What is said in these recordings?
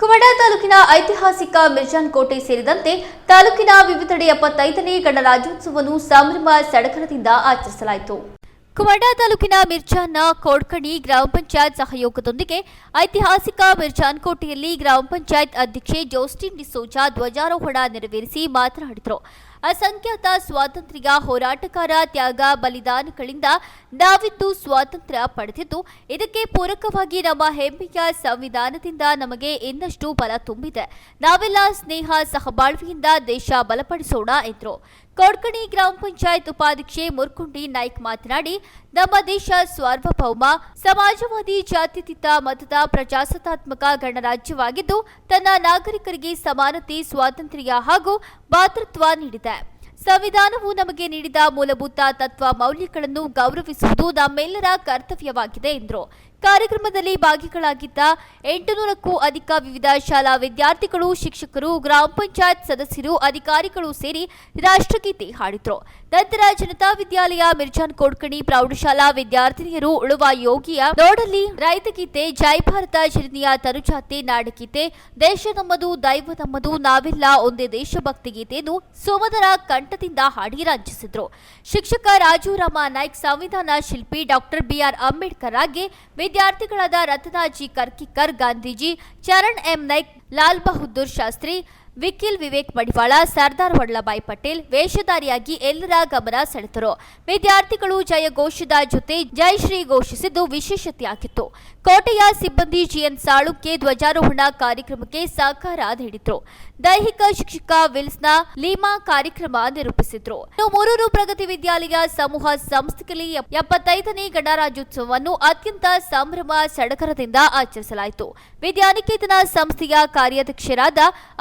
ಕುಮಟಾ ತಾಲೂಕಿನ ಐತಿಹಾಸಿಕ ಮಿರ್ಜಾನ್ ಕೋಟೆ ಸೇರಿದಂತೆ ತಾಲೂಕಿನ ವಿವಿಧೆಡೆ ಎಪ್ಪತ್ತೈದನೇ ಗಣರಾಜ್ಯೋತ್ಸವವನ್ನು ಸಂಭ್ರಮ ಸಡಗರದಿಂದ ಆಚರಿಸಲಾಯಿತು. ಕುಮಟಾ ತಾಲೂಕಿನ ಮಿರ್ಜಾನ್ನ ಕೋಡ್ಕಣಿ ಗ್ರಾಮ ಪಂಚಾಯತ್ ಸಹಯೋಗದೊಂದಿಗೆ ಐತಿಹಾಸಿಕ ಮಿರ್ಜಾನ್ ಕೋಟೆಯಲ್ಲಿ ಗ್ರಾಮ ಪಂಚಾಯತ್ ಅಧ್ಯಕ್ಷೆ ಜೋಸ್ಟಿನ್ ಡಿಸೋಜಾ ಧ್ವಜಾರೋಹಣ ನೆರವೇರಿಸಿ ಮಾತನಾಡಿದರು. ಅಸಂಖ್ಯಾತ ಸ್ವಾತಂತ್ರ್ಯ ಹೋರಾಟಗಾರ ತ್ಯಾಗ ಬಲಿದಾನಗಳಿಂದ ನಾವಿದ್ದು ಸ್ವಾತಂತ್ರ್ಯ ಪಡೆದಿದ್ದು, ಇದಕ್ಕೆ ಪೂರಕವಾಗಿ ನಮ್ಮ ಹೆಮ್ಮೆಯ ಸಂವಿಧಾನದಿಂದ ನಮಗೆ ಇನ್ನಷ್ಟು ಬಲ ತುಂಬಿದೆ. ನಾವೆಲ್ಲ ಸ್ನೇಹ ಸಹಬಾಳ್ವೆಯಿಂದ ದೇಶ ಬಲಪಡಿಸೋಣ ಎಂದರು. ಕೋಡ್ಕಣಿ ಗ್ರಾಮ ಪಂಚಾಯತ್ ಉಪಾಧ್ಯಕ್ಷೆ ಮುರ್ಕುಂಡಿ ನಾಯ್ಕ್ ಮಾತನಾಡಿ ನಮ್ಮ ದೇಶ ಸಾರ್ವಭೌಮ, ಸಮಾಜವಾದಿ, ಜಾತ್ಯತೀತ, ಮತದ ಪ್ರಜಾಸತ್ತಾತ್ಮಕ ಗಣರಾಜ್ಯವಾಗಿದ್ದು, ತನ್ನ ನಾಗರಿಕರಿಗೆ ಸಮಾನತೆ, ಸ್ವಾತಂತ್ರ್ಯ ಹಾಗೂ ಭಾತೃತ್ವ ನೀಡಿದೆ. ಸಂವಿಧಾನವು ನಮಗೆ ನೀಡಿದ ಮೂಲಭೂತ ತತ್ವ ಮೌಲ್ಯಗಳನ್ನು ಗೌರವಿಸುವುದು ನಮ್ಮೆಲ್ಲರ ಕರ್ತವ್ಯವಾಗಿದೆ ಎಂದರು. ಕಾರ್ಯಕ್ರಮದಲ್ಲಿ ಭಾಗಿಗಳಾಗಿದ್ದ ಎಂಟುನೂರಕ್ಕೂ ಅಧಿಕ ವಿವಿಧ ಶಾಲಾ ವಿದ್ಯಾರ್ಥಿಗಳು, ಶಿಕ್ಷಕರು, ಗ್ರಾಮ ಪಂಚಾಯತ್ ಸದಸ್ಯರು, ಅಧಿಕಾರಿಗಳು ಸೇರಿ ರಾಷ್ಟ್ರಗೀತೆ ಹಾಡಿದರು. ನಂತರ ಜನತಾ ವಿದ್ಯಾಲಯ ಮಿರ್ಜಾನ್ ಕೋಡ್ಕಣಿ ಪ್ರೌಢಶಾಲಾ ವಿದ್ಯಾರ್ಥಿನಿಯರು ಉಳುವ ಯೋಗಿಯ ನೋಡಲ್ಲಿ ರೈತಗೀತೆ ಜೈ ಭಾರತ ಜನನಿಯ ತನುಜಾತೆ ನಾಡಗೀತೆ ದೇಶ ನಮ್ಮದು, ದೈವ ನಮ್ಮದು, ನಾವೆಲ್ಲ ಒಂದೇ ದೇಶಭಕ್ತಿ ಗೀತೆಯನ್ನು ಸೋಮದರ ಕಂಠದಿಂದ ಹಾಡಿ ರಂಜಿಸಿದ್ರು. ಶಿಕ್ಷಕ ರಾಜುರಾಮ ನಾಯ್ಕ್, ಸಂವಿಧಾನ ಶಿಲ್ಪಿ ಡಾಕ್ಟರ್ ಬಿಆರ್ ಅಂಬೇಡ್ಕರ್ ಆಗಿ ವಿದ್ಯಾರ್ಥಿಗಳಾದ ರತ್ನಾಜಿ ಕರ್ಕಿಕರ್ ಗಾಂಧೀಜಿ ಚರಣ್ ಎಂ ನೈಕ್ ಲಾಲ್ ಬಹದ್ದೂರ್ ಶಾಸ್ತ್ರಿ ವಿಕಿಲ್ ವಿವೇಕ್ ಮಡಿವಾಳ, ಸರ್ದಾರ್ ವಲ್ಲಭಾಯ್ ಪಟೇಲ್, ವೇಷಧಾರಿಯಾಗಿ ಎಲ್ಲರ ಗಮನ ಸೆಳೆದರು ವಿದ್ಯಾರ್ಥಿಗಳು ಜಯ ಘೋಷದ ಜೊತೆ ಜಯಶ್ರೀ ಘೋಷಿಸಿದ್ದು ವಿಶೇಷತೆಯಾಗಿತ್ತು. ಕೋಟೆಯ ಸಿಬ್ಬಂದಿ ಜಿಎನ್ ಸಾಳುಕ್ಕೆ ಧ್ವಜಾರೋಹಣ ಕಾರ್ಯಕ್ರಮಕ್ಕೆ ಸಹಕಾರ ನೀಡಿದ್ರು. ದೈಹಿಕ ಶಿಕ್ಷಕ ವಿಲ್ಸ್ನ ಲೀಮಾ ಕಾರ್ಯಕ್ರಮ ನಿರೂಪಿಸಿದ್ರು. ಮೂರೂರು ಪ್ರಗತಿ ವಿದ್ಯಾಲಯ ಸಮೂಹ ಸಂಸ್ಥೆಯಲ್ಲಿ ಎಪ್ಪತ್ತೈದನೇ ಗಣರಾಜ್ಯೋತ್ಸವವನ್ನು ಅತ್ಯಂತ ಸಂಭ್ರಮ ಸಡಗರದಿಂದ ಆಚರಿಸಲಾಯಿತು. ವಿದ್ಯಾನಿಕೇತನ ಸಂಸ್ಥೆಯ ಕಾರ್ಯಾಧ್ಯಕ್ಷರಾದ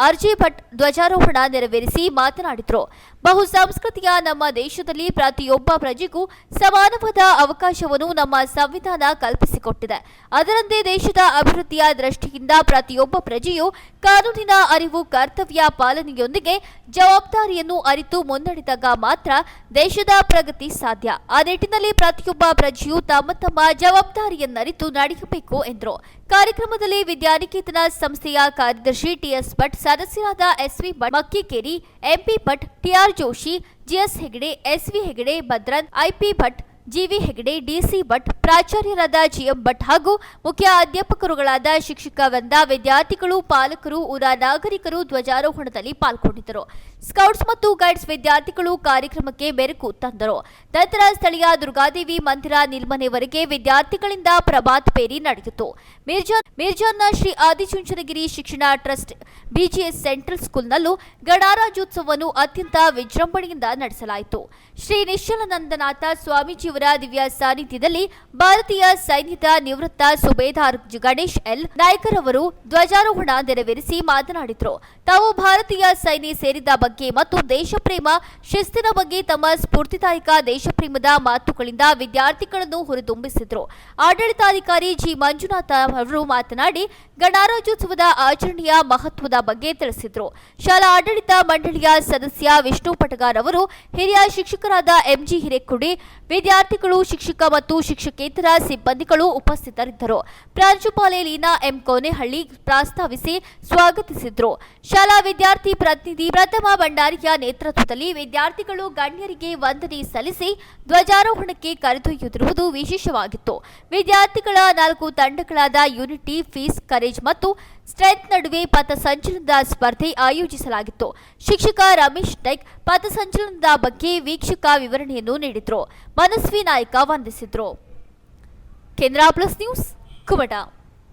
ಅರ್ಜಿ ಭಟ್ ಧ್ವಜಾರೋಹಣ ನೆರವೇರಿಸಿ ಮಾತನಾಡಿದರು. ಬಹು ಸಂಸ್ಕೃತಿಯ ನಮ್ಮ ದೇಶದಲ್ಲಿ ಪ್ರತಿಯೊಬ್ಬ ಪ್ರಜೆಗೂ ಸಮಾನವಾದ ಅವಕಾಶವನ್ನು ನಮ್ಮ ಸಂವಿಧಾನ ಕಲ್ಪಿಸಿಕೊಟ್ಟಿದೆ. ಅದರಂತೆ ದೇಶದ ಅಭಿವೃದ್ಧಿಯ ದೃಷ್ಟಿಯಿಂದ ಪ್ರತಿಯೊಬ್ಬ ಪ್ರಜೆಯು ಕಾನೂನಿನ ಅರಿವು, ಕರ್ತವ್ಯ ಪಾಲನೆಯೊಂದಿಗೆ ಜವಾಬ್ದಾರಿಯನ್ನು ಅರಿತು ಮುನ್ನಡೆದಾಗ ಮಾತ್ರ ದೇಶದ ಪ್ರಗತಿ ಸಾಧ್ಯ. ಆ ನಿಟ್ಟಿನಲ್ಲಿ ಪ್ರತಿಯೊಬ್ಬ ಪ್ರಜೆಯು ತಮ್ಮ ತಮ್ಮ ಜವಾಬ್ದಾರಿಯನ್ನರಿತು ನಡೆಯಬೇಕು ಎಂದರು. ಕಾರ್ಯಕ್ರಮದಲ್ಲಿ ವಿದ್ಯಾನಿಕೇತನ ಸಂಸ್ಥೆಯ ಕಾರ್ಯದರ್ಶಿ ಟಿಎಸ್ ಭಟ್, ಸದಸ್ಯರಾದ SV Bhat, Makkikeri MP Bhat TR Joshi G S Hegde S V Hegde भद्रद I P Bhatt G V Hegde D C Bhatt ಪ್ರಾಚಾರ್ಯರಾದ GM Bhat ಹಾಗೂ ಮುಖ್ಯ ಅಧ್ಯಾಪಕರುಗಳಾದ ಶಿಕ್ಷಕ ವೃಂದ ವಿದ್ಯಾರ್ಥಿಗಳು, ಪಾಲಕರು, ಊರ ನಾಗರಿಕರು ಧ್ವಜಾರೋಹಣದಲ್ಲಿ ಪಾಲ್ಗೊಂಡಿದ್ದರು. ಸ್ಕೌಟ್ಸ್ ಮತ್ತು ಗೈಡ್ಸ್ ವಿದ್ಯಾರ್ಥಿಗಳು ಕಾರ್ಯಕ್ರಮಕ್ಕೆ ಮೆರುಗು ತಂದರು. ನಂತರ ಸ್ಥಳೀಯ ದುರ್ಗಾದೇವಿ ಮಂದಿರ ನಿಲ್ಮನೆವರೆಗೆ ವಿದ್ಯಾರ್ಥಿಗಳಿಂದ ಪ್ರಭಾತ್ ಪೇರಿ ನಡೆಯಿತು ಮಿರ್ಜಾನ್ ಮಿರ್ಜಾನ್ನ ಶ್ರೀ ಆದಿಚುಂಚನಗಿರಿ ಶಿಕ್ಷಣ ಟ್ರಸ್ಟ್ ಬಿಜಿಎಸ್ ಸೆಂಟ್ರಲ್ ಸ್ಕೂಲ್ನಲ್ಲೂ ಗಣರಾಜ್ಯೋತ್ಸವವನ್ನು ಅತ್ಯಂತ ವಿಜೃಂಭಣೆಯಿಂದ ನಡೆಸಲಾಯಿತು. ಶ್ರೀ ನಿಶ್ಚಲನಂದನಾಥ ಸ್ವಾಮೀಜಿಯವರ ದಿವ್ಯ ಸಾನ್ನಿಧ್ಯದಲ್ಲಿ ಭಾರತೀಯ ಸೈನ್ಯದ ನಿವೃತ್ತ ಸುಬೇದಾರ್ ಗಣೇಶ್ ಎಲ್. ನಾಯ್ಕರ್ ಅವರು ಧ್ವಜಾರೋಹಣ ನೆರವೇರಿಸಿ ಮಾತನಾಡಿದರು. ತಾವು ಭಾರತೀಯ ಸೈನ್ಯ ಸೇರಿದ ಬಗ್ಗೆ ಮತ್ತು ದೇಶಪ್ರೇಮ, ಶಿಸ್ತಿನ ಬಗ್ಗೆ ತಮ್ಮ ಸ್ಫೂರ್ತಿದಾಯಕ ದೇಶಪ್ರೇಮದ ಮಾತುಗಳಿಂದ ವಿದ್ಯಾರ್ಥಿಗಳನ್ನು ಹುರಿದುಂಬಿಸಿದರು. ಆಡಳಿತಾಧಿಕಾರಿ ಜಿ. ಮಂಜುನಾಥ ಅವರು ಮಾತನಾಡಿ, ಗಣರಾಜ್ಯೋತ್ಸವದ ಆಚರಣೆಯ ಮಹತ್ವದ ಬಗ್ಗೆ ತಿಳಿಸಿದರು. ಶಾಲಾ ಆಡಳಿತ ಮಂಡಳಿಯ ಸದಸ್ಯ ವಿಷ್ಣು ಪಟಗಾರ್ ಅವರು, ಹಿರಿಯ ಶಿಕ್ಷಕರಾದ ಎಂಜಿ ಹಿರೇಕುಡಿ, ವಿದ್ಯಾರ್ಥಿಗಳು ಶಿಕ್ಷಕ ಮತ್ತು ಶಿಕ್ಷಕೇತರ ಸಿಬ್ಬಂದಿಗಳು ಉಪಸ್ಥಿತರಿದ್ದರು. ಪ್ರಾಂಶುಪಾಲೆ ಲೀನಾ ಎಂ ಕೋನೆಹಳ್ಳಿ ಪ್ರಸ್ತಾವಿಸಿ ಸ್ವಾಗತಿಸಿದ್ರು. ಶಾಲಾ ವಿದ್ಯಾರ್ಥಿ ಪ್ರತಿನಿಧಿ ಪ್ರಥಮ ಭಂಡಾರಿಯ ನೇತೃತ್ವದಲ್ಲಿ ವಿದ್ಯಾರ್ಥಿಗಳು ಗಣ್ಯರಿಗೆ ವಂದನೆ ಸಲ್ಲಿಸಿ ಧ್ವಜಾರೋಹಣಕ್ಕೆ ಕರೆದೊಯ್ಯುತ್ತಿರುವುದು ವಿಶೇಷವಾಗಿತ್ತು. ವಿದ್ಯಾರ್ಥಿಗಳ ನಾಲ್ಕು ತಂಡಗಳಾದ ಯೂನಿಟಿ, ಫೀಸ್, ಕರೇಜ್ ಮತ್ತು ಸ್ಟ್ರೆಂತ್ ನಡುವೆ ಪಥಸಂಚಲನದ ಸ್ಪರ್ಧೆ ಆಯೋಜಿಸಲಾಗಿತ್ತು. ಶಿಕ್ಷಕ ರಮೇಶ್ ಟೈಕ್ ಪಥಸಂಚಲನದ ಬಗ್ಗೆ ವೀಕ್ಷಕ ವಿವರಣೆಯನ್ನು ನೀಡಿದರು. ಮನಸ್ವಿ ನಾಯಕ ವಂದಿಸಿದ್ರು. కేంద్ర ప్లస్ న్యూస్ కుమటా